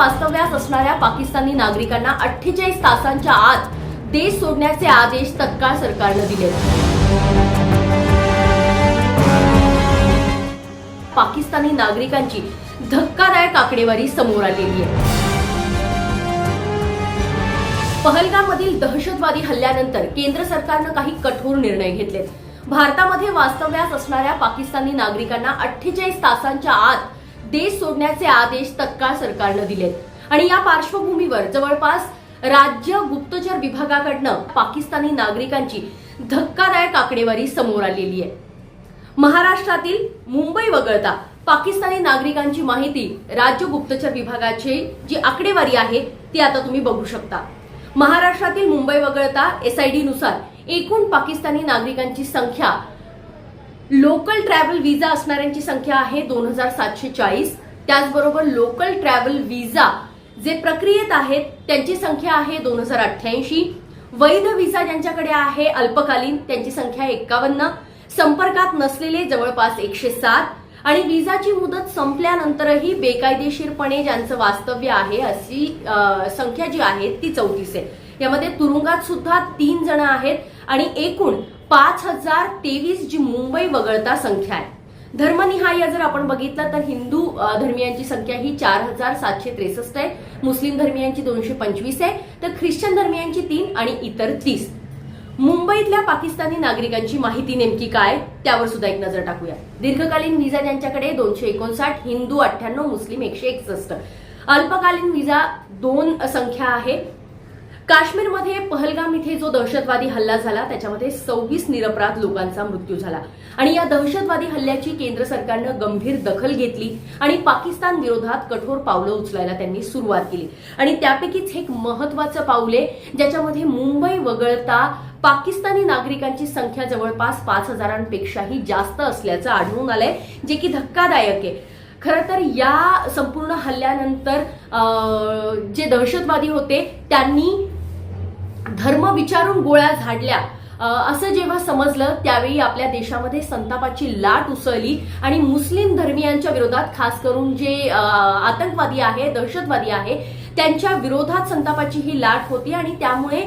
वास्तव्यास असणाऱ्या पाकिस्तानी नागरिकांना अठ्ठेचाळीस तासांच्या आत देश सोडण्याचे आदेश तत्काळ सरकारनं दिले. पाकिस्तानी नागरिकांची धक्कादायक आकडेवारी समोर आलेली आहे. पहलगाममधील दहशतवादी हल्ल्यानंतर केंद्र सरकारनं काही कठोर निर्णय घेतले. भारतामध्ये वास्तव्यास असणाऱ्या पाकिस्तानी नागरिकांना अठ्ठेचाळीस तासांच्या आत देश सोडण्याचे आदेश तत्काळ सरकारनं दिलेत. आणि या पार्श्वभूमीवर जवळपास राज्य गुप्तचर विभागाकडनं पाकिस्तानी नागरिकांची धक्कादायक आकडेवारी समोर आलेली आहे. महाराष्ट्रातील मुंबई वगळता पाकिस्तानी नागरिकांची माहिती राज्य गुप्तचर विभागाची जी आकडेवारी आहे ती आता तुम्ही बघू शकता. महाराष्ट्रातील मुंबई वगळता एसआयडी नुसार एकूण पाकिस्तानी नागरिकांची संख्या लोकल ट्रॅव्हल विजा असणाऱ्यांची संख्या आहे दोन हजार सातशे चाळीस. त्याचबरोबर लोकल ट्रॅव्हल विजा जे प्रक्रियेत आहेत त्यांची संख्या आहे दोन हजार अठ्ठ्याऐंशी. वैध विजा ज्यांच्याकडे आहे अल्पकालीन त्यांची संख्या एक्कावन्न. संपर्कात नसलेले जवळपास एकशे सात. आणि विजाची मुदत संपल्यानंतरही बेकायदेशीरपणे ज्यांचं वास्तव्य आहे अशी संख्या जी आहे ती चौतीस आहे. यामध्ये तुरुंगात सुद्धा तीन जण आहेत आणि एकूण पाच हजार तेवीस जी मुंबई वगळता संख्या आहे. धर्मनिहाय जर आपण बघितलं तर हिंदू धर्मियांची संख्या ही चार हजार सातशे त्रेसष्ट आहे. मुस्लिम धर्मियांची दोनशे पंचवीस आहे. तर ख्रिश्चन धर्मियांची तीन आणि इतर तीस. मुंबईतल्या पाकिस्तानी नागरिकांची माहिती नेमकी काय? त्यावर सुद्धा एक नजर टाकूया. दीर्घकालीन व्हिसा ज्यांच्याकडे दोनशे एकोणसाठ हिंदू अठ्ठ्याण्णव मुस्लिम एकशे एकसष्ट. अल्पकालीन व्हिसा दोन संख्या आहे. काश्मीरमध्ये पहलगाम इथे जो दहशतवादी हल्ला झाला त्याच्यामध्ये सव्वीस निरपराध लोकांचा मृत्यू झाला. आणि या दहशतवादी हल्ल्याची केंद्र सरकारनं गंभीर दखल घेतली आणि पाकिस्तान विरोधात कठोर पावलं उचलायला त्यांनी सुरुवात केली. आणि त्यापैकीच एक महत्वाचं पाऊल आहे ज्याच्यामध्ये मुंबई वगळता पाकिस्तानी नागरिकांची संख्या जवळपास पाच हजारांपेक्षाही जास्त असल्याचं आढळून आलंय जे की धक्कादायक आहे. खरं तर या संपूर्ण हल्ल्यानंतर जे दहशतवादी होते त्यांनी धर्म विचारून गोळ्या झाडल्या. असं जेव्हा समजलं त्यावेळी आपल्या देशामध्ये संतापाची लाट उसळली आणि मुस्लिम धर्मियांच्या विरोधात खास करून जे आतंकवादी आहे दहशतवादी आहे त्यांच्या विरोधात संतापाची ही लाट होती आणि त्यामुळे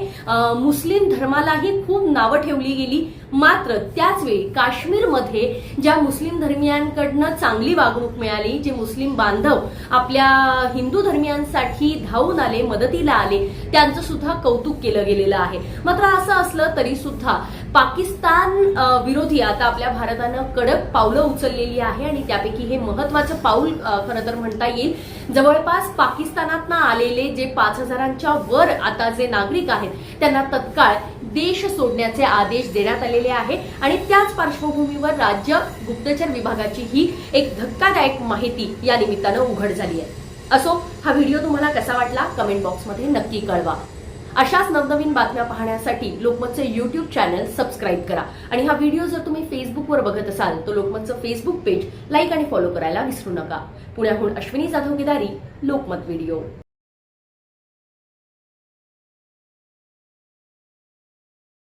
मुस्लिम धर्मालाही खूप नावं ठेवली गेली. मात्र त्याच वेळी काश्मीरमध्ये ज्या मुस्लिम धर्मियांकडनं चांगली वागणूक मिळाली जे मुस्लिम बांधव आपल्या हिंदू धर्मियांसाठी धावून आले मदतीला आले त्यांचं सुद्धा कौतुक केलं गेलेलं आहे. मात्र असं असलं तरी सुद्धा पाकिस्तान विरोधी आता आपल्या भारतानं कडक पावलं उचललेली आहे आणि त्यापैकी हे महत्वाचं पाऊल खरं तर म्हणता येईल. जवळपास पाकिस्तानातनं आलेले जे पाच हजारांच्या वर आता जे नागरिक आहेत त्यांना तत्काळ देश सोडण्याचे आदेश देण्यात आलेले आहे. आणि त्याच पार्श्वभूमीवर राज्य गुप्तचर विभागाची ही एक धक्कादायक माहिती या निमित्तानं उघड झाली आहे. असो हा व्हिडिओ तुम्हाला कसा वाटला कमेंट बॉक्समध्ये नक्की कळवा. अशाच नवनवीन बातम्या पाहण्यासाठी लोकमतचे युट्यूब चॅनल सबस्क्राईब करा. आणि हा व्हिडिओ जर तुम्ही फेसबुकवर बघत असाल तर लोकमतचं फेसबुक पेज लाईक आणि फॉलो करायला विसरू नका. पुण्याहून अश्विनी जाधव गिदारी लोकमत व्हिडिओ